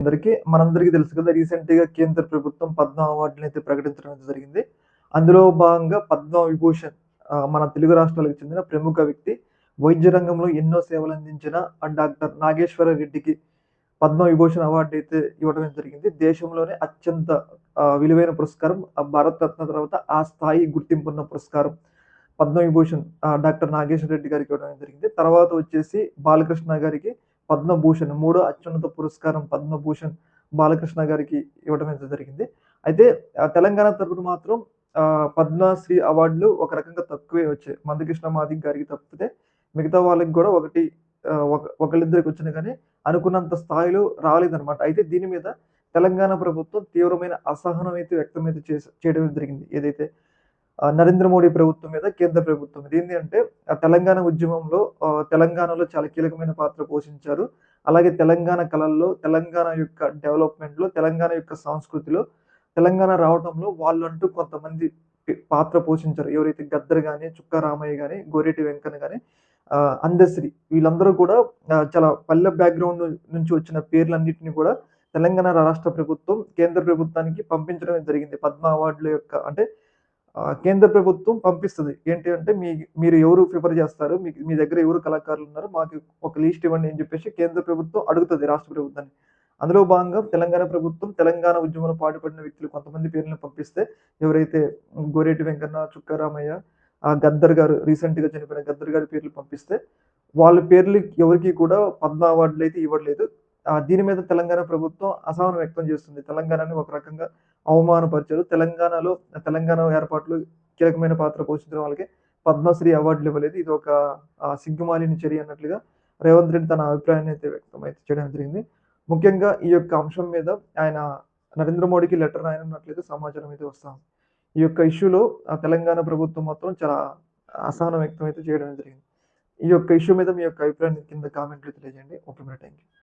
అందరికీ మనందరికీ తెలుసు కదా రీసెంట్గా కేంద్ర ప్రభుత్వం పద్మ అవార్డులను అయితే ప్రకటించడం అయితే జరిగింది. అందులో భాగంగా పద్మ విభూషణ్ మన తెలుగు రాష్ట్రాలకు చెందిన ప్రముఖ వ్యక్తి వైద్య రంగంలో ఎన్నో సేవలు అందించిన డాక్టర్ నాగేశ్వర రెడ్డికి పద్మ విభూషణ్ అవార్డు అయితే ఇవ్వడం జరిగింది. దేశంలోనే అత్యంత విలువైన పురస్కారం ఆ భారత రత్న తర్వాత ఆ స్థాయి గుర్తింపు ఉన్న పురస్కారం పద్మ విభూషణ్ డాక్టర్ నాగేశ్వర రెడ్డి గారికి ఇవ్వడం జరిగింది. తర్వాత వచ్చేసి బాలకృష్ణ గారికి పద్మభూషణ్ మూడో అత్యున్నత పురస్కారం పద్మభూషణ్ బాలకృష్ణ గారికి ఇవ్వడం అయితే జరిగింది. అయితే తెలంగాణ తరపున మాత్రం పద్మశ్రీ అవార్డులు ఒక రకంగా తక్కువే వచ్చాయి. మందకృష్ణ మాదిక్ గారికి తప్పితే మిగతా వాళ్ళకి కూడా ఒకటి ఒక ఒకళ్ళిద్దరికి వచ్చినా కానీ అనుకున్నంత స్థాయిలో రాలేదన్నమాట. అయితే దీని మీద తెలంగాణ ప్రభుత్వం తీవ్రమైన అసహనం అయితే వ్యక్తం అయితే చేయడం జరిగింది. ఏదైతే నరేంద్ర మోడీ ప్రభుత్వం మీద కేంద్ర ప్రభుత్వం మీద. ఏంటి అంటే ఆ తెలంగాణ ఉద్యమంలో తెలంగాణలో చాలా కీలకమైన పాత్ర పోషించారు. అలాగే తెలంగాణ కళల్లో తెలంగాణ యొక్క డెవలప్మెంట్లో తెలంగాణ యొక్క సంస్కృతిలో తెలంగాణ రావడంలో వాళ్ళంటూ కొంతమంది పాత్ర పోషించారు. ఎవరైతే గద్దర్ కానీ చుక్క రామయ్య కానీ గోరెటి వెంకన్న కానీ అందశ్రీ వీళ్ళందరూ కూడా చాలా పల్లె బ్యాక్గ్రౌండ్ నుంచి వచ్చిన పేర్లన్నింటినీ కూడా తెలంగాణ రాష్ట్ర ప్రభుత్వం కేంద్ర ప్రభుత్వానికి పంపించడం జరిగింది. పద్మ అవార్డుల యొక్క అంటే కేంద్ర ప్రభుత్వం పంపిస్తుంది. ఏంటి అంటే మీ మీరు ఎవరు ప్రిఫర్ చేస్తారు? మీ మీ దగ్గర ఎవరు కళాకారులు ఉన్నారు? మాకు ఒక లిస్ట్ ఇవ్వండి అని చెప్పేసి కేంద్ర ప్రభుత్వం అడుగుతుంది రాష్ట్ర ప్రభుత్వాన్ని. అందులో భాగంగా తెలంగాణ ప్రభుత్వం తెలంగాణ ఉద్యమంలో పాటుపడిన వ్యక్తులు కొంతమంది పేర్లను పంపిస్తే ఎవరైతే గోరేటి వెంకన్న చుక్కారామయ్య ఆ గద్దర్ గారు రీసెంట్గా చనిపోయిన గద్దర్ గారి పేర్లు పంపిస్తే వాళ్ళ పేర్లు ఎవరికి కూడా పద్మ అవార్డులు అయితే ఇవ్వట్లేదు. దీని మీద తెలంగాణ ప్రభుత్వం అసహనం వ్యక్తం చేస్తుంది. తెలంగాణని ఒక రకంగా అవమానపరిచారు. తెలంగాణలో తెలంగాణ ఏర్పాట్లు కీలకమైన పాత్ర పోషించిన వాళ్ళకి పద్మశ్రీ అవార్డులు ఇవ్వలేదు. ఇది ఒక సిగ్గుమాలిని సిగ్గుమాలిన చర్య అన్నట్లుగా రేవంత్ రెడ్డి తన అభిప్రాయాన్ని అయితే వ్యక్తం అయితే చేయడం జరిగింది. ముఖ్యంగా ఈ యొక్క అంశం మీద ఆయన నరేంద్ర మోడీకి లెటర్ రాయనున్నట్లయితే సమాచారం అయితే వస్తాం ఈ యొక్క ఇష్యూలో తెలంగాణ ప్రభుత్వం మాత్రం చాలా అసహనం వ్యక్తం అయితే చేయడం జరిగింది. ఈ యొక్క ఇష్యూ మీద మీ యొక్క అభిప్రాయాన్ని కింద కామెంట్లు తెలియజేయండి. Okay thank you